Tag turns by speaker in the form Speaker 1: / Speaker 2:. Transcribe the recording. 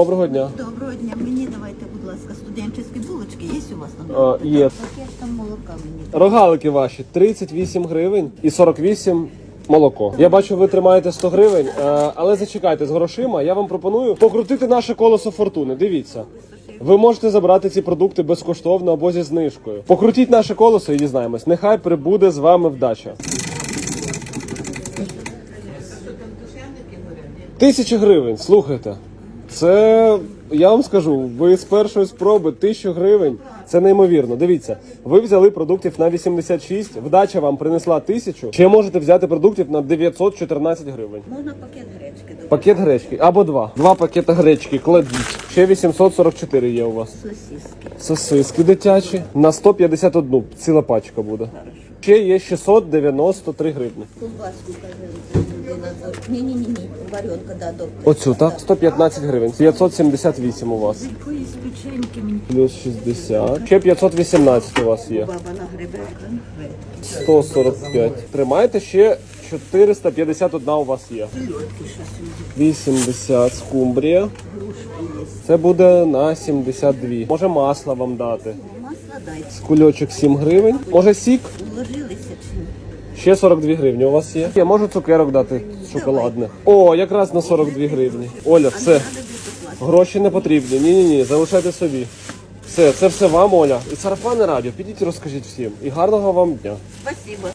Speaker 1: Доброго дня.
Speaker 2: Доброго дня. Мені давайте, будь ласка, студенчеські булочки. Є у вас там?
Speaker 1: А, є.
Speaker 2: Пакет там молока мені.
Speaker 1: Рогалики ваші 38 гривень і 48 молоко. Я бачу, ви тримаєте 100 гривень, е, але зачекайте з грошима. Я вам пропоную покрутити наше колесо фортуни. Дивіться. Ви можете забрати ці продукти безкоштовно або зі знижкою. Покрутіть наше колесо і дізнаємось. Нехай прибуде з вами вдача. Тисяча гривень, слухайте. Це я вам скажу, ви з першої спроби тисячу гривень. Це неймовірно. Дивіться, ви взяли продуктів на 86, вдача вам принесла тисячу. Ще можете взяти продуктів на 914 гривень.
Speaker 2: Можна пакет гречки до
Speaker 1: Пакет гречки або два. Два пакети гречки кладіть. Ще 844 є у вас.
Speaker 2: сосиски.
Speaker 1: Сосиски дитячі на 151. Ціла пачка буде. Ще є 693 гривні.
Speaker 2: Колбаску кажи. Ні, ні, ні, ні. Варенка, да, добре.
Speaker 1: Оцю, так? 115 гривень. 578 у вас.
Speaker 2: Печеньки мені.
Speaker 1: Плюс 60. Ще 518 у вас є.
Speaker 2: Баба на грибе. конфетки.
Speaker 1: 145. Тримайте ще 451 у вас є.
Speaker 2: Сельодки щось.
Speaker 1: 80 скумбрія. Це буде на 72. Може масло вам дати. Кульочок 7 гривень. Може сік?
Speaker 2: Чи ні?
Speaker 1: Ще 42 гривні у вас є. Я можу цукерок дати шоколадних. О, якраз на 42 гривні. Оля, все. Гроші не потрібні. Ні, ні, ні, залишайте собі. Все, це все вам, Оля. І сарафани радіо. Підіть і розкажіть всім. І гарного вам дня.
Speaker 2: Спасибо.